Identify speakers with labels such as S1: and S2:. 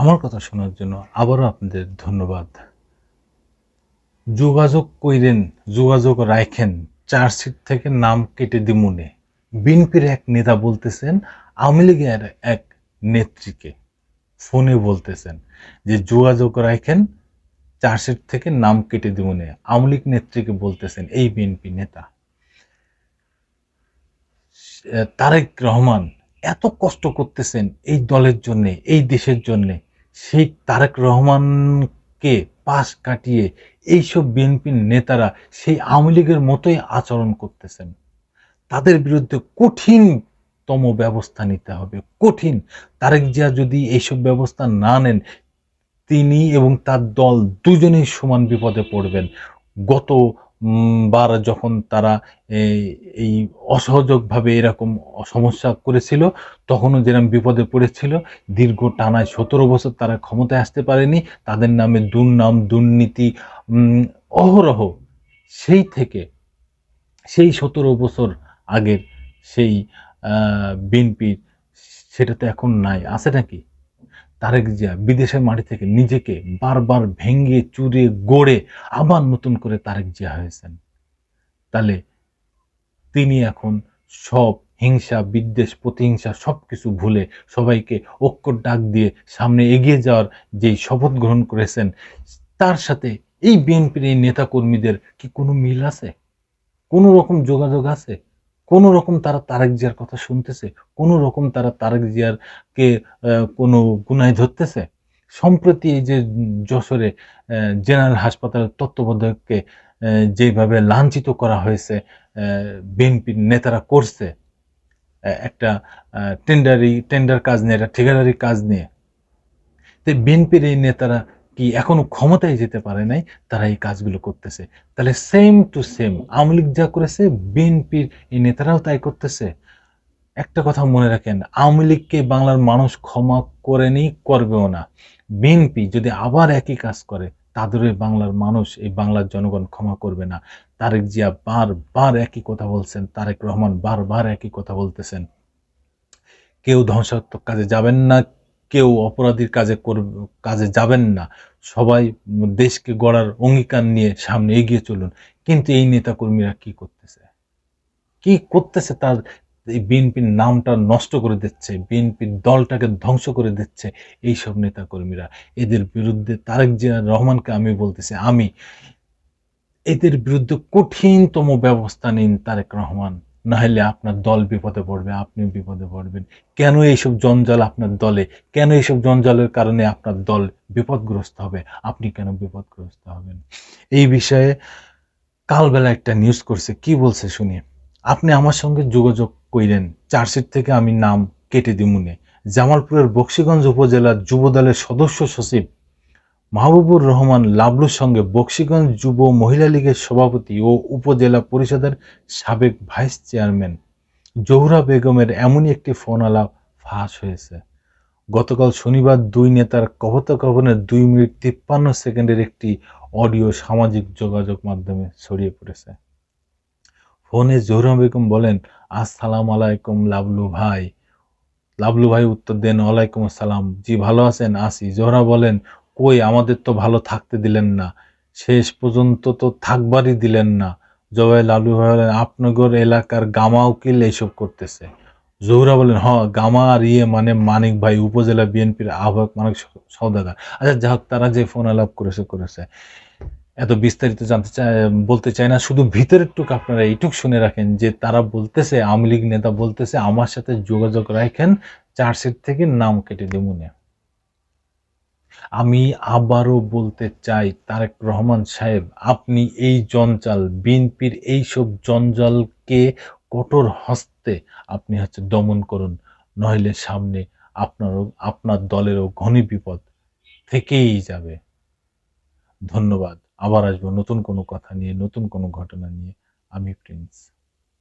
S1: আমার কথা শোনার জন্য আবারও আপনাদের ধন্যবাদ। যোগাযোগ কইরেন, যোগাযোগ রাখেন চার্জশিট থেকে নাম কেটে দিমুনে বিএনপির এক নেতা বলতেছেন, আওয়ামী লীগের এক নেত্রীকে ফোনে বলতেছেন যে, যোগাযোগ রাখেন চার্জশিট থেকে নাম কেটে দিমুনে আওয়ামী লীগ নেত্রীকে বলতেছেন, এই বিএনপি নেতা। তারেক রহমান এত কষ্ট করতেছেন এই দলের জন্যে, এই দেশের জন্য। সেই তারেক রহমানকে পাশ কাটিয়ে এইসব বিএনপির নেতারা সেই আওয়ামী লীগের মতোই আচরণ করতেছেন। তাদের বিরুদ্ধে কঠিনতম ব্যবস্থা নিতে হবে। কঠিন। তারেক জিয়া যদি এইসব ব্যবস্থা না নেন, তিনি এবং তার দল দুজনেই সমান বিপদে পড়বেন। গত বার যখন তারা এই- অসহযোগভাবে এরকম সমস্যা করেছিল, তখনও যেরকম বিপদে পড়েছিল, দীর্ঘ টানায় সতেরো বছর তারা ক্ষমতায় আসতে পারেনি। তাদের নামে দুর্নাম, দুর্নীতি অহরহ সেই থেকে, সেই সতেরো বছর আগের সেই বিএনপি সেটা তো এখন নাই। আছে নাকি? তারেক জিয়া বিদেশের মাটি থেকে নিজেকে বারবার ভেঙে, চুরে, গড়ে আবার নতুন করে তারেক জিয়া হয়েছেন। তাহলে তিনি এখন সব হিংসা, বিদ্বেষ, প্রতিহিংসা সব কিছু ভুলে সবাইকে ঐক্য ডাক দিয়ে সামনে এগিয়ে যাওয়ার যেই শপথ গ্রহণ করেছেন, তার সাথে এই বিএনপির এই নেতাকর্মীদের কি কোনো মিল আছে? কোনো রকম যোগাযোগ আছে? কোনো রকম তারা তারেক জিয়ার কথা শুনতেছে কোনো রকম তারা তারেক জিয়ার কে কোনো গুনায় ধরতেছে। সম্প্রতি এই যে যশোরে জেনারেল হাসপাতালের তত্ত্বাবধায়ককে যেভাবে লাঞ্ছিত করা হয়েছে বিএনপির নেতারা করছে একটা টেন্ডারি টেন্ডার কাজ নিয়ে, একটা ঠিকাদারি কাজ নিয়ে। তো বিএনপির এই নেতারা কি এখনও ক্ষমতায় যেতে পারে নাই, তারা এই কাজগুলো করতেছে। তাহলে same to same Awami League যা করেছে, বিএনপির এই নেতারাও তাই করতেছে। একটা কথা মনে রাখেন, আওয়ামী লীগকে বাংলার মানুষ ক্ষমা করেনি করবেও না। বিএনপি যদি আবার একই কাজ করে তাদের এই বাংলার মানুষ, এই বাংলার জনগণ ক্ষমা করবে না। তারেক জিয়া বারবার একই কথা বলছেন, তারেক রহমান বারবার একই কথা বলতেছেন। কেউ ধ্বংসাত্মক কাজে যাবেন না, কেউ অপরাধীর কাজে কাজে যাবেন না। সবাই দেশকে গড়ার অঙ্গীকার নিয়ে সামনে এগিয়ে চলুন। কিন্তু এই নেতাকর্মীরা কি করতেছে? কি করতেছে তার এই বিএনপির নামটা নষ্ট করে দিচ্ছে, বিএনপির দলটাকে ধ্বংস করে দিচ্ছে এইসব নেতাকর্মীরা? এদের বিরুদ্ধে তারেক জিয়া রহমানকে আমি বলতেছি, আমি। এদের বিরুদ্ধে কঠিনতম ব্যবস্থা নিন তারেক রহমান। না হলে আপনার দল বিপদে পড়বে আপনি বিপদে পড়বেন। কেন এইসব জঞ্জাল আপনার দলে? কেন এইসব জঞ্জালের কারণে আপনার দল বিপদগ্রস্ত হবে? আপনি কেন বিপদগ্রস্ত হবেন? এই বিষয়ে কালবেলা একটা নিউজ করছে। কি বলছে শুনি? আপনি আমার সঙ্গে যোগাযোগ কইলেন চার্জশিট থেকে আমি নাম কেটে দিমুনে। জামালপুরের বক্সিগঞ্জ উপজেলার যুবদলের সদস্য সচিব মাহবুবুর রহমান লাবলুর সঙ্গে বক্সিগঞ্জ যুব মহিলা লীগের সভাপতি ও উপজেলা পরিষদের সাবেক ভাইস চেয়ারম্যান জহুরা বেগমের এমনই একটি ফোন আলাপ ফাঁস হয়েছে। গতকাল শনিবার দুই নেতার কথোপকথনের দুই মিনিট তিপ্পান্ন সেকেন্ডের একটি অডিও সামাজিক যোগাযোগ মাধ্যমে ছড়িয়ে পড়েছে। ফোনে জহুরা বেগম বলেন, আসসালাম আলাইকুম লাবলু ভাই। লাবলু ভাই উত্তর দেন, ওয়ালাইকুম আসসালাম। জি, ভালো আছেন? আসি। জোহরা বলেন কই আমাদের তো ভালো থাকতে দিলেন না। শেষ পর্যন্ত তো থাকবারই দিলেন না। জবাই লালু ভাই বলেন, আপনাগর এলাকার গামা উকিল এইসব করতেছে? জহুরা বলেন, হ, গামা আর ইয়ে মানে মানিক ভাই, উপজেলা বিএনপির আহ্বায়ক মানিক সৌদাগর আচ্ছা যাই হোক, তারা যে ফোন আলাপ করেছে করেছে। এত বিস্তারিত জানতে চাই, বলতে চাই না, শুধু ভিতরের টুক আপনারা এইটুক শুনে রাখেন যে তারা বলতেছে, আওয়ামী লীগ নেতা বলতেছে, আমার সাথে যোগাযোগ রাখেন, চার্জশিট থেকে নাম কেটে দেবুনে আমি আবারও বলতে চাই, তারেক রহমান সাহেব, আপনি এই জঞ্জাল, বিএনপির এইসব জঞ্জালকে কঠোর হস্তে আপনি হচ্ছে দমন করুন, নইলে সামনে আপনারও, আপনার দলেরও ঘনী বিপদ থেকেই যাবে। ধন্যবাদ। আবার আসব নতুন কোনো কথা নিয়ে, নতুন কোনো ঘটনা নিয়ে। আমি প্রিন্স।